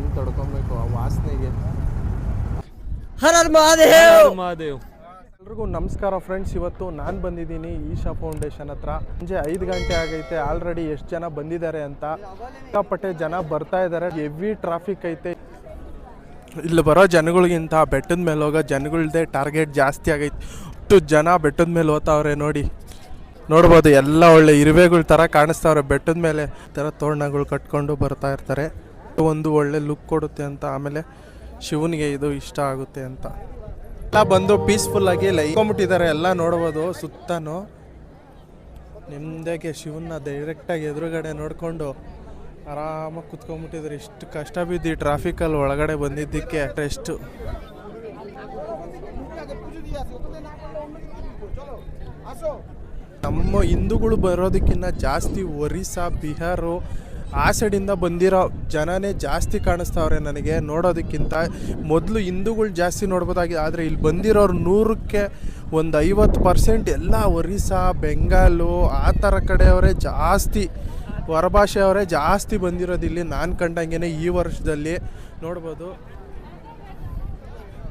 ಹೆಂಗೆ ತಡ್ಕೊಬೇಕು ಆ ವಾಸನೆಗೆ? ಹರ ಮಹಾದೇವ್! ಮಹಾದೇವ್. ಎಲ್ರಿಗೂ ನಮಸ್ಕಾರ ಫ್ರೆಂಡ್ಸ್ ಇವತ್ತು ನಾನು ಬಂದಿದ್ದೀನಿ ಈಶಾ ಫೌಂಡೇಶನ್ ಹತ್ರ. ಸಂಜೆ ಐದು ಗಂಟೆ ಆಗೈತೆ ಆಲ್ರೆಡಿ ಎಷ್ಟು ಜನ ಬಂದಿದ್ದಾರೆ ಅಂತ. ಸಿಕ್ಕಾಪಟ್ಟೆ ಜನ ಬರ್ತಾ ಇದ್ದಾರೆ ಹೆವಿ ಟ್ರಾಫಿಕ್ ಐತೆ. ಇಲ್ಲಿ ಬರೋ ಜನಗಳಿಗಿಂತ ಬೆಟ್ಟದ ಮೇಲೆ ಹೋಗೋ ಜನಗಳದೇ ಟಾರ್ಗೆಟ್ ಜಾಸ್ತಿ ಆಗೈತೆ. ಅಷ್ಟು ಜನ ಬೆಟ್ಟದ ಮೇಲೆ ಹೋಗ್ತಾವ್ರೆ ನೋಡಿ. ನೋಡ್ಬೋದು ಎಲ್ಲ ಒಳ್ಳೆ ಇರುವೆಗಳ ಥರ ಕಾಣಿಸ್ತಾವ್ರೆ. ಬೆಟ್ಟದ ಮೇಲೆ ಥರ ತೋರಣಗಳು ಕಟ್ಕೊಂಡು ಬರ್ತಾ ಇರ್ತಾರೆ. ಒಂದು ಒಳ್ಳೆ ಲುಕ್ ಕೊಡುತ್ತೆ ಅಂತ, ಆಮೇಲೆ ಶಿವನಿಗೆ ಇದು ಇಷ್ಟ ಆಗುತ್ತೆ ಅಂತ. ಎಲ್ಲ ಬಂದು ಪೀಸ್ಫುಲ್ ಆಗಿ ಲೈಕೊಂಬಿಟ್ಟಿದ್ದಾರೆ ಎಲ್ಲ ನೋಡ್ಬೋದು ಸುತ್ತನೂ. ನಿಮ್ದಾಗೆ ಶಿವನ್ನ ಡೈರೆಕ್ಟಾಗಿ ಎದುರುಗಡೆ ನೋಡಿಕೊಂಡು ಆರಾಮಾಗಿ ಕುತ್ಕೊಂಡ್ಬಿಟ್ಟಿದ್ರು ಇಷ್ಟು ಕಷ್ಟ ಬಿದ್ದು ಟ್ರಾಫಿಕಲ್ಲಿ ಒಳಗಡೆ ಬಂದಿದ್ದಕ್ಕೆ ಎಷ್ಟು ನಮ್ಮ ಹಿಂದೂಗಳು ಬರೋದಕ್ಕಿಂತ ಜಾಸ್ತಿ ಒರಿಸ್ಸಾ, ಬಿಹಾರು ಆ ಸೈಡಿಂದ ಬಂದಿರೋ ಜನನೇ ಜಾಸ್ತಿ ಕಾಣಿಸ್ತಾವ್ರೆ ನನಗೆ ನೋಡೋದಕ್ಕಿಂತ. ಮೊದಲು ಹಿಂದೂಗಳು ಜಾಸ್ತಿ ನೋಡ್ಬೋದಾಗಿದೆ ಆದರೆ ಇಲ್ಲಿ ಬಂದಿರೋರು ನೂರಕ್ಕೆ ಒಂದು ಐವತ್ತು ಪರ್ಸೆಂಟ್ ಎಲ್ಲ ಒರಿಸ್ಸಾ, ಬೆಂಗಾಲು, ಆ ಥರ ಕಡೆಯವರೇ ಜಾಸ್ತಿ, ಹೊರಭಾಷೆಯವರೇ ಜಾಸ್ತಿ ಬಂದಿರೋದು ಇಲ್ಲಿ ನಾನು ಕಂಡಂಗೆ ಈ ವರ್ಷದಲ್ಲಿ. ನೋಡ್ಬೋದು.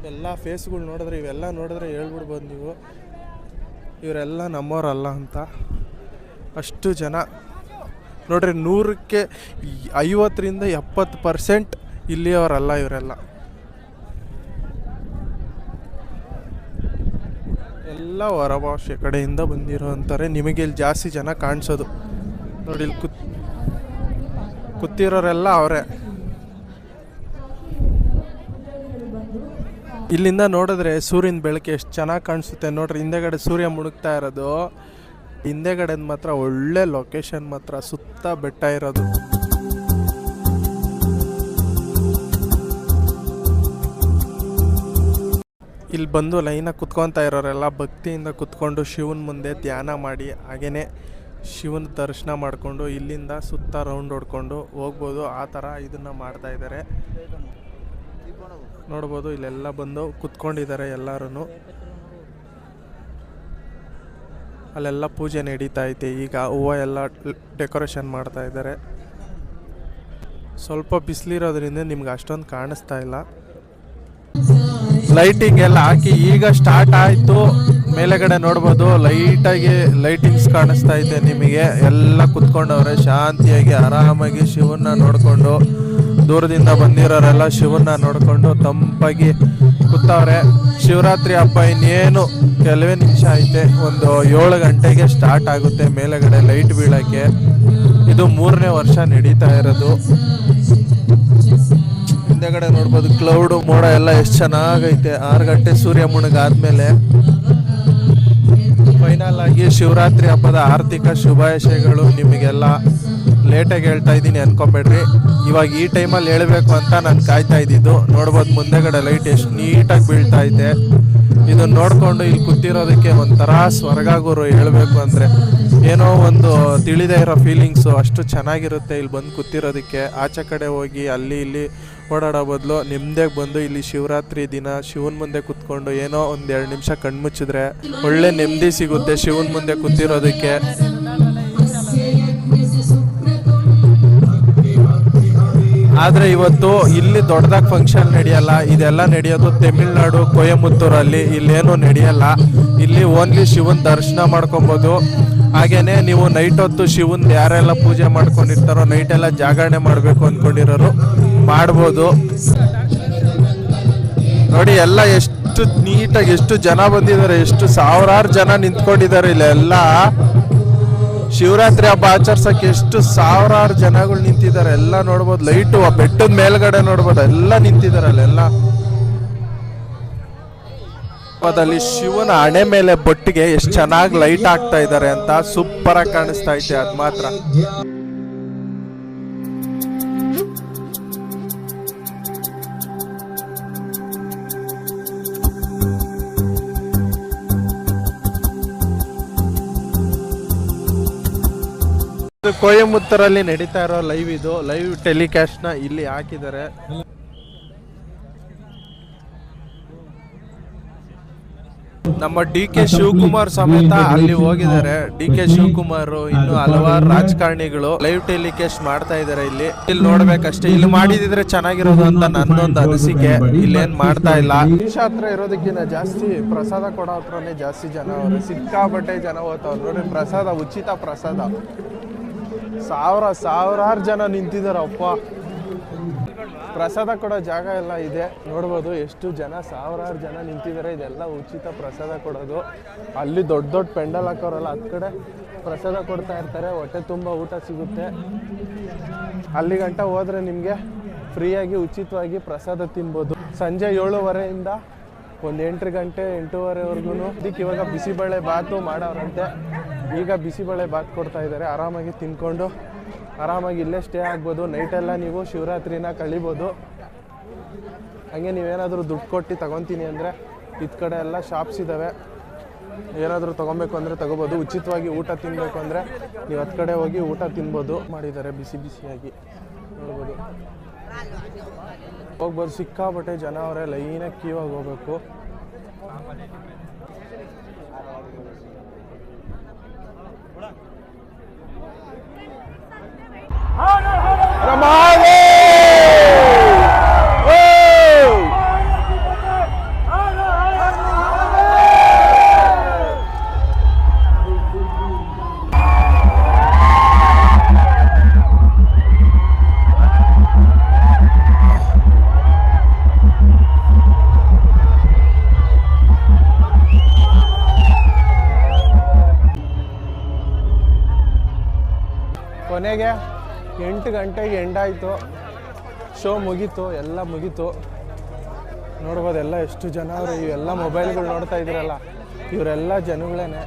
ಎಲ್ಲ ಫೇಸ್ಗಳು ನೋಡಿದ್ರೆ, ಇವೆಲ್ಲ ನೋಡಿದ್ರೆ ಹೇಳ್ಬಿಡ್ಬೋದು ನೀವು. ಇವರೆಲ್ಲ ನಮ್ಮವರಲ್ಲ ಅಂತ. ಅಷ್ಟು ಜನ. ನೋಡ್ರಿ ನೂರಕ್ಕೆ ಐವತ್ತರಿಂದ ಎಪ್ಪತ್ತು ಪರ್ಸೆಂಟ್ ಇಲ್ಲಿಯವರಲ್ಲ ಇವರೆಲ್ಲ. ಎಲ್ಲ ಹೊರಭಾಷೆ ಕಡೆಯಿಂದ ಬಂದಿರೋ ಅಂತಾರೆ ನಿಮಗೆ ಇಲ್ಲಿ ಜಾಸ್ತಿ ಜನ ಕಾಣಿಸೋದು. ನೋಡಿ ಇಲ್ಲಿ ಕುತ್, ಕೂತಿರೋರೆಲ್ಲ ಅವರೇ. ಇಲ್ಲಿಂದ ನೋಡಿದ್ರೆ ಸೂರ್ಯನ ಬೆಳಕು ಎಷ್ಟು ಚೆನ್ನಾಗಿ ಕಾಣಿಸುತ್ತೆ. ನೋಡ್ರಿ ಹಿಂದೆಗಡೆ ಸೂರ್ಯ ಮುಳುಗ್ತಾ ಇರೋದು. ಹಿಂದೆಗಡೆದು ಮಾತ್ರ ಒಳ್ಳೆ ಲೊಕೇಶನ್ ಮಾತ್ರ, ಸುತ್ತ ಬೆಟ್ಟ ಇರೋದು. ಇಲ್ಲಿ ಬಂದು ಲೈನಾಗಿ ಕುತ್ಕೊತಾ ಇರೋರೆಲ್ಲ ಭಕ್ತಿಯಿಂದ ಕುತ್ಕೊಂಡು ಶಿವನ ಮುಂದೆ ಧ್ಯಾನ ಮಾಡಿ, ಹಾಗೇನೆ ಶಿವನ ದರ್ಶನ ಮಾಡಿಕೊಂಡು ಇಲ್ಲಿಂದ ಸುತ್ತ ರೌಂಡ್ ಹೊಡ್ಕೊಂಡು ಹೋಗ್ಬೋದು. ಆ ಥರ ಇದನ್ನು ಮಾಡ್ತಾ ಇದ್ದಾರೆ ನೋಡ್ಬೋದು, ಇಲ್ಲೆಲ್ಲ ಬಂದು ಕುತ್ಕೊಂಡಿದ್ದಾರೆ ಎಲ್ಲರೂ ಅಲ್ಲೆಲ್ಲ ಪೂಜೆ ನಡೀತಾ ಐತೆ. ಈಗ ಹೂವು ಎಲ್ಲ ಡೆಕೋರೇಷನ್ ಮಾಡ್ತಾ ಇದ್ದಾರೆ. ಸ್ವಲ್ಪ ಬಿಸಿಲಿರೋದ್ರಿಂದ ನಿಮ್ಗೆ ಅಷ್ಟೊಂದು ಕಾಣಿಸ್ತಾ ಇಲ್ಲ. ಲೈಟಿಂಗ್ ಎಲ್ಲ ಹಾಕಿ ಈಗ ಸ್ಟಾರ್ಟ್ ಆಯಿತು. ಮೇಲೆಗಡೆ ನೋಡ್ಬೋದು ಲೈಟಾಗಿ ಲೈಟಿಂಗ್ಸ್ ಕಾಣಿಸ್ತಾ ಇದೆ ನಿಮಗೆ. ಎಲ್ಲ ಕುತ್ಕೊಂಡವ್ರೆ, ಶಾಂತಿಯಾಗಿ, ಆರಾಮಾಗಿ ಶಿವನ್ನ ನೋಡಿಕೊಂಡು, ದೂರದಿಂದ ಬಂದಿರೋರೆಲ್ಲ ಶಿವನ್ನ ನೋಡಿಕೊಂಡು ತಂಪಾಗಿ ಕೂತವ್ರೆ. ಶಿವರಾತ್ರಿ ಹಬ್ಬ ಇನ್ನೇನು ಕೆಲವೇ ನಿಮಿಷ ಐತೆ, ಒಂದು ಏಳು ಗಂಟೆಗೆ ಸ್ಟಾರ್ಟ್ ಆಗುತ್ತೆ ಮೇಲೆಗಡೆ ಲೈಟ್ ಬೀಳಕ್ಕೆ. ಇದು ಮೂರನೇ ವರ್ಷ ನಡೀತಾ ಇರೋದು. ಹಿಂದೆಗಡೆ ನೋಡ್ಬೋದು ಕ್ಲೌಡು ಮೋಡ ಎಲ್ಲ ಎಷ್ಟು ಚೆನ್ನಾಗೈತೆ. ಆರು ಗಂಟೆ ಸೂರ್ಯ ಮುಣಗಾದ್ಮೇಲೆ. ಫೈನಲ್ ಆಗಿ ಶಿವರಾತ್ರಿ ಹಬ್ಬದ ಆರ್ಥಿಕ ಶುಭಾಶಯಗಳು ನಿಮಗೆಲ್ಲ. ಲೇಟಾಗಿ ಹೇಳ್ತಾ ಇದ್ದೀನಿ ಅನ್ಕೊಬೇಡ್ರಿ. ಇವಾಗ ಈ ಟೈಮಲ್ಲಿ ಹೇಳಬೇಕು ಅಂತ ನಾನು ಕಾಯ್ತಾ ಇದ್ದಿದ್ದು. ನೋಡ್ಬೋದು ಮುಂದೆಗಡೆ ಲೈಟ್ ಎಷ್ಟು ನೀಟಾಗಿ ಬೀಳ್ತಾ ಐತೆ. ಇದನ್ನ ನೋಡ್ಕೊಂಡು ಇಲ್ಲಿ ಕೂತಿರೋದಕ್ಕೆ ಒಂಥರ ಸ್ವರ್ಗ ಗುರು ಹೇಳಬೇಕು ಅಂದರೆ. ಏನೋ ಒಂದು ತಿಳಿದೇ ಇರೋ ಫೀಲಿಂಗ್ಸು ಅಷ್ಟು ಚೆನ್ನಾಗಿರುತ್ತೆ ಇಲ್ಲಿ ಬಂದು ಕೂತಿರೋದಕ್ಕೆ. ಆಚೆ ಕಡೆ ಹೋಗಿ ಅಲ್ಲಿ ಇಲ್ಲಿ ಓಡಾಡೋ ಬದಲು ನಿಮ್ಮದೇ ಬಂದು ಇಲ್ಲಿ ಶಿವರಾತ್ರಿ ದಿನ ಶಿವನ ಮುಂದೆ ಕೂತ್ಕೊಂಡು ಏನೋ ಒಂದು ಎರಡು ನಿಮಿಷ ಕಣ್ಮುಚ್ಚಿದ್ರೆ ಒಳ್ಳೆ ನೆಮ್ಮದಿ ಸಿಗುತ್ತೆ ಶಿವನ ಮುಂದೆ ಕೂತಿರೋದಕ್ಕೆ. ಆದರೆ ಇವತ್ತು ಇಲ್ಲಿ ದೊಡ್ಡದಾಗಿ ಫಂಕ್ಷನ್ ನಡೆಯಲ್ಲ, ಇದೆಲ್ಲ ನಡೆಯೋದು ತಮಿಳ್ನಾಡು, ಕೊಯಮತ್ತೂರಲ್ಲಿ ಇಲ್ಲೇನು ನಡೆಯಲ್ಲ. ಇಲ್ಲಿ ಓನ್ಲಿ ಶಿವನ್ ದರ್ಶನ ಮಾಡ್ಕೊಬೋದು. ಹಾಗೇನೆ ನೀವು ನೈಟ್ ಹೊತ್ತು ಶಿವನ್ ಯಾರೆಲ್ಲ ಪೂಜೆ ಮಾಡ್ಕೊಂಡಿರ್ತಾರೋ ನೈಟ್ ಎಲ್ಲ ಜಾಗರಣೆ ಮಾಡಬೇಕು ಅಂದ್ಕೊಂಡಿರೋರು ಮಾಡ್ಬೋದು. ನೋಡಿ, ಎಲ್ಲ ಎಷ್ಟು ನೀಟಾಗಿ ಎಷ್ಟು ಜನ ಬಂದಿದ್ದಾರೆ, ಎಷ್ಟು ಸಾವಿರಾರು ಜನ ನಿಂತ್ಕೊಂಡಿದ್ದಾರೆ ಇಲ್ಲೆಲ್ಲ. ಶಿವರಾತ್ರಿ ಹಬ್ಬ ಆಚರಿಸೋಕೆ ಎಷ್ಟು ಸಾವಿರಾರು ಜನಗಳು ನಿಂತಿದ್ದಾರೆ. ಎಲ್ಲ ನೋಡ್ಬೋದು, ಲೈಟು ಆ ಬೆಟ್ಟದ ಮೇಲ್ಗಡೆ ನೋಡ್ಬೋದು, ಎಲ್ಲ ನಿಂತಿದ್ದಾರೆ ಅಲ್ಲೆಲ್ಲ. ಅಲ್ಲಿ ಶಿವನ ಹಣೆ ಮೇಲೆ ಬೊಟ್ಟಿಗೆ ಎಷ್ಟು ಚೆನ್ನಾಗಿ ಲೈಟ್ ಹಾಕ್ತಾ ಇದ್ದಾರೆ ಅಂತ ಸೂಪರ್ ಆಗಿ ಕಾಣಿಸ್ತಾ ಐತೆ, ಅದ್ ಮಾತ್ರ. ಇದು ಕೊಯಮತ್ತೂರಲ್ಲಿ ನಡೀತಾ ಇರೋ ಲೈವ್ ಇದು. ಲೈವ್ ಟೆಲಿಕಾಸ್ಟ್ನ ಇಲ್ಲಿ ಹಾಕಿದ್ದಾರೆ. ನಮ್ಮ ಡಿ ಕೆ ಶಿವಕುಮಾರ್ ಸಮೇತ ಅಲ್ಲಿ ಹೋಗಿದ್ದಾರೆ. ಡಿ ಕೆ ಶಿವಕುಮಾರ್ ಇನ್ನು ಹಲವಾರು ರಾಜಕಾರಣಿಗಳು ಲೈವ್ ಟೆಲಿಕಾಸ್ಟ್ ಮಾಡ್ತಾ ಇದಾರೆ ಇಲ್ಲಿ. ಇಲ್ಲಿ ನೋಡ್ಬೇಕಷ್ಟೇ. ಇಲ್ಲಿ ಮಾಡಿದಿದ್ರೆ ಚೆನ್ನಾಗಿರೋದು ಅಂತ ನನ್ನೊಂದು ಅನಿಸಿಕೆ. ಇಲ್ಲೇನ್ ಮಾಡ್ತಾ ಇಲ್ಲ. ಹತ್ರ ಇರೋದಕ್ಕಿಂತ ಜಾಸ್ತಿ ಪ್ರಸಾದ ಕೊಡೋ ಹತ್ರನೇ ಜಾಸ್ತಿ ಜನ ಅವರು. ಸಿಕ್ಕಾಪಟ್ಟೆ ಜನ ಹೋಗ್ತಾವ್ರು. ನೋಡಿ ಪ್ರಸಾದ, ಉಚಿತ ಪ್ರಸಾದ. ಸಾವಿರ ಸಾವಿರಾರು ಜನ ನಿಂತಿದ್ದಾರೆ ಅಪ್ಪ ಪ್ರಸಾದ ಕೊಡೋ ಜಾಗ ಎಲ್ಲ ಇದೆ. ನೋಡ್ಬೋದು ಎಷ್ಟು ಜನ ಸಾವಿರಾರು ಜನ ನಿಂತಿದ್ದಾರೆ ಇದೆಲ್ಲ ಉಚಿತ ಪ್ರಸಾದ ಕೊಡೋದು. ಅಲ್ಲಿ ದೊಡ್ಡ ದೊಡ್ಡ ಪೆಂಡಲ್ ಹಾಕೋರಲ್ಲ ಹತ್ತು ಕಡೆ ಪ್ರಸಾದ ಕೊಡ್ತಾ ಇರ್ತಾರೆ. ಹೊಟ್ಟೆ ತುಂಬ ಊಟ ಸಿಗುತ್ತೆ. ಅಲ್ಲಿ ಗಂಟ ಹೋದ್ರೆ ನಿಮಗೆ ಫ್ರೀಯಾಗಿ ಉಚಿತವಾಗಿ ಪ್ರಸಾದ ತಿನ್ಬೋದು. ಸಂಜೆ ಏಳುವರೆಯಿಂದ ಒಂದು ಎಂಟು ಗಂಟೆ ಎಂಟೂವರೆವರೆಗೂ ಇದಕ್ಕೆ ಇವಾಗ ಬಿಸಿಬೇಳೆ ಬಾತು ಮಾಡೋರಂತೆ. ಈಗ ಬಿಸಿಬೇಳೆ ಬಾತ್ ಕೊಡ್ತಾ ಇದ್ದಾರೆ. ಆರಾಮಾಗಿ ತಿನ್ಕೊಂಡು, ಆರಾಮಾಗಿ ಇಲ್ಲೇ ಸ್ಟೇ ಆಗ್ಬೋದು. ನೈಟೆಲ್ಲ ನೀವು ಶಿವರಾತ್ರಿನ ಕಳಿಬೋದು. ಹಾಗೆ ನೀವೇನಾದರೂ ದುಡ್ಡು ಕೊಟ್ಟು ತಗೊತೀನಿ ಅಂದರೆ ಇದ್ ಕಡೆ ಎಲ್ಲ ಶಾಪ್ಸ್ ಇದ್ದಾವೆ ಏನಾದರೂ ತೊಗೊಬೇಕು ಅಂದರೆ ತಗೋಬೋದು. ಉಚಿತವಾಗಿ ಊಟ ತಿನ್ನಬೇಕು ಅಂದರೆ ನೀವು ಹತ್ತು ಕಡೆ ಹೋಗಿ ಊಟ ತಿನ್ಬೋದು. ಮಾಡಿದ್ದಾರೆ ಬಿಸಿ ಬಿಸಿಯಾಗಿ. ನೋಡ್ಬೋದು. ಹೋಗ್ಬೋದು. ಸಿಕ್ಕಾಪಟ್ಟೆ ಜನ ಅವರೇ ಲೈನಾಗಿ ಆಗಿ ಹೋಗ್ಬೇಕು. ಕೊನೆಗೆ ಎಂಟು ಗಂಟೆಗೆ ಎಂಡಾಯಿತು. ಶೋ ಮುಗೀತು, ಎಲ್ಲ ಮುಗೀತು. ನೋಡ್ಬೋದು ಎಲ್ಲ ಎಷ್ಟು ಜನ ಅವರು ಇವೆಲ್ಲ ಮೊಬೈಲ್ಗಳು ನೋಡ್ತಾ ಇದ್ದೀರಲ್ಲ ಇವರೆಲ್ಲ ಜನಗಳೇನೆ.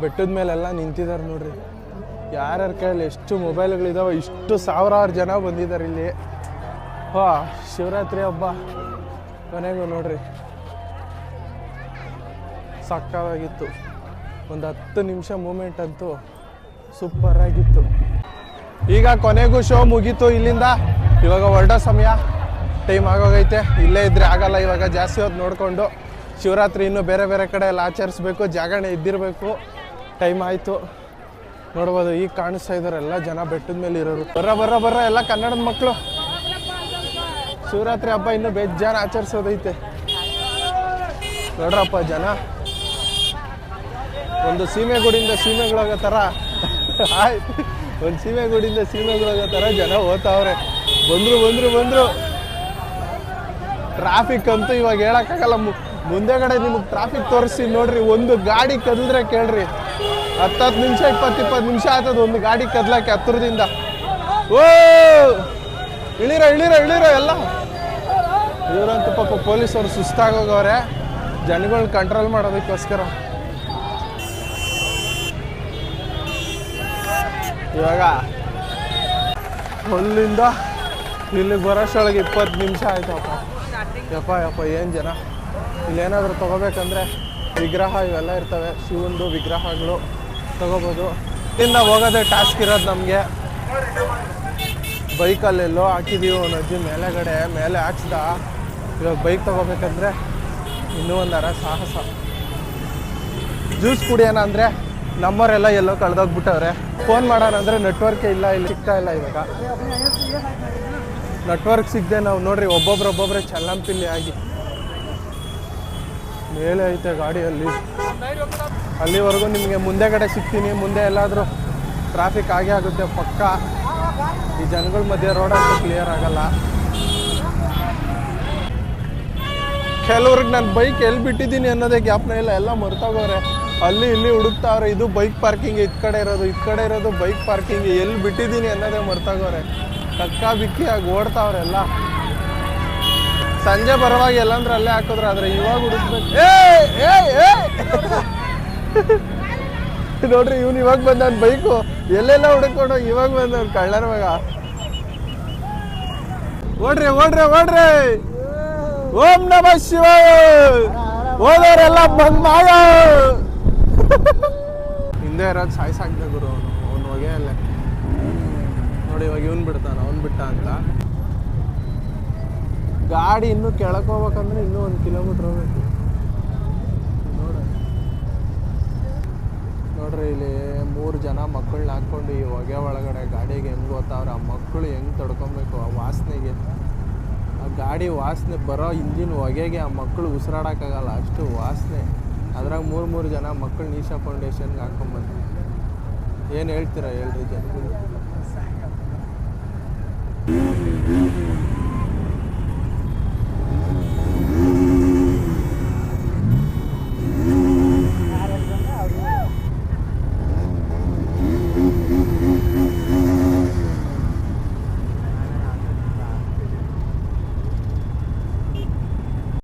ಬೆಟ್ಟದ ಮೇಲೆಲ್ಲ ನಿಂತಿದ್ದಾರೆ ನೋಡ್ರಿ. ಯಾರ್ಯಾರ ಕೈಯಲ್ಲಿ ಎಷ್ಟು ಮೊಬೈಲ್ಗಳಿದಾವೆ ಇಷ್ಟು ಸಾವಿರಾರು ಜನ ಬಂದಿದ್ದಾರೆ ಇಲ್ಲಿ. ಹಾ, ಶಿವರಾತ್ರಿ ಹಬ್ಬ. ಕೊನೆಗೂ ನೋಡ್ರಿ. ಸಕ್ಕತ್ತಾಗಿತ್ತು. ಒಂದು ಹತ್ತು ನಿಮಿಷ ಮೂಮೆಂಟ್ ಅಂತೂ ಸೂಪರ್ ಆಗಿತ್ತು. ಈಗ ಕೊನೆಗೂ ಶೋ ಮುಗೀತು ಇಲ್ಲಿಂದ. ಇವಾಗ ಹೊರಡೋ ಸಮಯ. ಟೈಮ್ ಆಗೋಗೈತೆ. ಇಲ್ಲೇ ಇದ್ರೆ ಆಗಲ್ಲ ಇವಾಗ. ಜಾಸ್ತಿ ಹೊತ್ತು ನೋಡಿಕೊಂಡು ಶಿವರಾತ್ರಿ ಇನ್ನೂ ಬೇರೆ ಬೇರೆ ಕಡೆ ಎಲ್ಲ ಆಚರಿಸ್ಬೇಕು. ಜಾಗರಣೆ ಇದ್ದಿರಬೇಕು. ಟೈಮ್ ಆಯಿತು. ನೋಡ್ಬೋದು, ಈಗ ಕಾಣಿಸ್ತಾ ಇದ್ದಾರೆ ಎಲ್ಲ ಜನ ಬೆಟ್ಟದ ಮೇಲೆ ಇರೋರು. ಬರ್ರ ಬರ್ರ ಬರ್ರ, ಎಲ್ಲ ಕನ್ನಡದ ಮಕ್ಕಳು ಶಿವರಾತ್ರಿ ಹಬ್ಬ ಇನ್ನೂ ಬೇಜಾರು ಆಚರಿಸೋದೈತೆ. ನೋಡ್ರಪ್ಪ ಜನ. ಒಂದು ಸೀಮೆಗೂಡಿಂದ ಸೀಮೆಗಳಾಗೋ ಥರ ಆಯ್ತು. ಒಂದು ಸೀಮೆಗೂಡಿಂದ ಸೀಮೆಗೂಡ ಥರ ಜನ ಓದ್ತಾವ್ರೆ ಬಂದ್ರು ಬಂದ್ರು ಬಂದ್ರು. ಟ್ರಾಫಿಕ್ ಅಂತೂ ಇವಾಗ ಹೇಳೋಕ್ಕಾಗಲ್ಲ. ಮುಂದೆಗಡೆ ನಿಮಗೆ ಟ್ರಾಫಿಕ್ ತೋರಿಸಿ ನೋಡ್ರಿ, ಒಂದು ಗಾಡಿ ಕದಿದ್ರೆ ಕೇಳ್ರಿ. ಹತ್ತತ್ತು ನಿಮಿಷ, ಇಪ್ಪತ್ತು ಇಪ್ಪತ್ತು ನಿಮಿಷ ಆಯ್ತದ ಒಂದು ಗಾಡಿ ಕದ್ಲಾಕೆ ಹತ್ತಿರದಿಂದ ಓ! ಇಳಿರೋ ಇಳಿರೋ ಇಳಿರೋ ಎಲ್ಲ. ಇವರಂತೂ ಪಾಪ ಪೊಲೀಸವ್ರು ಸುಸ್ತಾಗೋಗವ್ರೆ. ಜನಗಳನ್ನ ಕಂಟ್ರೋಲ್ ಮಾಡೋದಕ್ಕೋಸ್ಕರ. ಇವಾಗ ಅಲ್ಲಿಂದ ಇಲ್ಲಿಗೆ ಬರೋಷ್ಟೊಳಗೆ ಇಪ್ಪತ್ತು ನಿಮಿಷ ಆಯ್ತಪ್ಪ. ಯಪ್ಪ ಯಪ್ಪ, ಏನು ಜನ? ಇಲ್ಲೇನಾದರೂ ತೊಗೋಬೇಕಂದ್ರೆ ವಿಗ್ರಹ ಇವೆಲ್ಲ ಇರ್ತವೆ. ಶಿವಂದು ವಿಗ್ರಹಗಳು ತೊಗೋಬೋದು. ಇಲ್ಲಿಂದ ಹೋಗೋದೇ ಟಾಸ್ಕ್ ಇರೋದು ನಮಗೆ. ಬೈಕಲ್ಲೆಲ್ಲೋ ಹಾಕಿದ್ದೀವಿ ಅಜ್ಜಿ ಮೇಲೆಗಡೆ, ಮೇಲೆ ಹಾಕ್ಸ್ದ. ಇವಾಗ ಬೈಕ್ ತೊಗೋಬೇಕಂದ್ರೆ ಇನ್ನೂ ಒಂದರ ಸಾಹಸ. ಜ್ಯೂಸ್ ಕುಡಿಯೋಣ ಅಂದರೆ ನಮ್ಮವರೆಲ್ಲ ಎಲ್ಲೋ ಕಳೆದೋಗ್ಬಿಟ್ಟವ್ರೆ. ಫೋನ್ ಮಾಡೋಣ ಅಂದರೆ ನೆಟ್ವರ್ಕೇ ಇಲ್ಲ, ಇಲ್ಲಿ ಸಿಗ್ತಾ ಇಲ್ಲ ಇವಾಗ. ನೆಟ್ವರ್ಕ್ ಸಿಗದೆ ನಾವು ನೋಡ್ರಿ ಒಬ್ಬೊಬ್ರು ಒಬ್ಬೊಬ್ರೆ ಚಲ್ಲಂಪಿಲ್ಲಿ ಆಗಿ. ಮೇಲೆ ಐತೆ ಗಾಡಿಯಲ್ಲಿ ಅಲ್ಲಿವರೆಗೂ ನಿಮಗೆ ಮುಂದೆಗಡೆ ಸಿಗ್ತೀನಿ, ಮುಂದೆ ಎಲ್ಲಾದರೂ ಟ್ರಾಫಿಕ್ ಆಗೇ ಆಗುತ್ತೆ, ಪಕ್ಕ. ಈ ಜನಗಳ ಮಧ್ಯೆ ರೋಡ್ ಅಂತೂ ಕ್ಲಿಯರ್ ಆಗಲ್ಲ. ಕೆಲವ್ರಿಗೆ ನಾನು ಬೈಕ್ ಎಲ್ಲಿ ಬಿಟ್ಟಿದ್ದೀನಿ ಅನ್ನೋದೇ ಜ್ಞಾಪನ ಇಲ್ಲ, ಎಲ್ಲ ಮರ್ತೋಗೋರೆ ಅಲ್ಲಿ ಇಲ್ಲಿ ಹುಡುಕ್ತಾವ್ರೆ ಇದು ಬೈಕ್ ಪಾರ್ಕಿಂಗ್ ಇದ್ ಕಡೆ ಇರೋದು, ಇದ್ ಕಡೆ ಇರೋದು ಬೈಕ್ ಪಾರ್ಕಿಂಗ್ ಎಲ್ಲಿ ಬಿಟ್ಟಿದ್ದೀನಿ ಅನ್ನೋದೇ ಮರ್ತಾಗವ್ರೆ ಕಕ್ಕ ಬಿಕ್ಕಿ ಆಗಿ ಓಡ್ತಾವ್ರೆ ಎಲ್ಲ. ಸಂಜೆ ಬರುವಾಗ ಎಲ್ಲಂದ್ರೆ ಅಲ್ಲೇ ಹಾಕಿದ್ರೆ ಆದ್ರೆ ಇವಾಗ ಹುಡುಕ್ಬೇಕು. ನೋಡ್ರಿ, ಇವ್ನು ಇವಾಗ ಬಂದವನ್ ಬೈಕು ಎಲ್ಲೆಲ್ಲ ಹುಡುಕೊಂಡು ಇವಾಗ ಬಂದವನ್ ಕಳ್ಳರ ಮಗ ಓಡ್ರಿ ಓಡ್ರಿ ಓಡ್ರಿ! ಓಂ ನಮ ಶಿವ ಓದೋರೆಲ್ಲ ಬಂದ್ ಮಾಡ ಹಿಂದೆ ಇರೋದು ಸಾಯಿಸಾಕ್ದೆ ಗುರು ಅವನು. ಅವನ ಹೊಗೆ ಅಲ್ಲ ನೋಡಿ ಇವಾಗ ಇವ್ನು ಬಿಡ್ತಾನೆ, ಅವ್ನು ಬಿಟ್ಟ ಅಂತ ಗಾಡಿ ಇನ್ನೂ ಕೆಳಕ್ಕೆ ಹೋಗ್ಬೇಕಂದ್ರೆ ಇನ್ನೂ ಒಂದು ಕಿಲೋಮೀಟರ್ ಹೋಗ್ಬೇಕು. ನೋಡ. ನೋಡ್ರಿ ಇಲ್ಲಿ ಮೂರು ಜನ ಮಕ್ಕಳನ್ನ ಹಾಕೊಂಡು ಈ ಹೊಗೆ ಒಳಗಡೆ ಗಾಡಿಗೆ ಹೆಂಗ್ ಗೊತ್ತಾವ್ರೆ ಆ ಮಕ್ಕಳು ಹೆಂಗೆ ತಡ್ಕೊಬೇಕು, ಆ ವಾಸನೆಗೆ. ಆ ಗಾಡಿ ವಾಸನೆ ಬರೋ ಇಂಜಿನ್ ಹೊಗೆಗೆ ಆ ಮಕ್ಕಳು ಉಸಿರಾಡೋಕ್ಕಾಗಲ್ಲ, ಅಷ್ಟು ವಾಸನೆ. ಅದ್ರಾಗ ಮೂರು ಮೂರು ಜನ ಮಕ್ಕಳು ನೀಶಾ ಫೌಂಡೇಶನ್ಗೆ ಹಾಕೊಂಬಂದ್ವಿ ಏನು ಹೇಳ್ತೀರಾ ಹೇಳ್ರಿ ಜನಗಳು?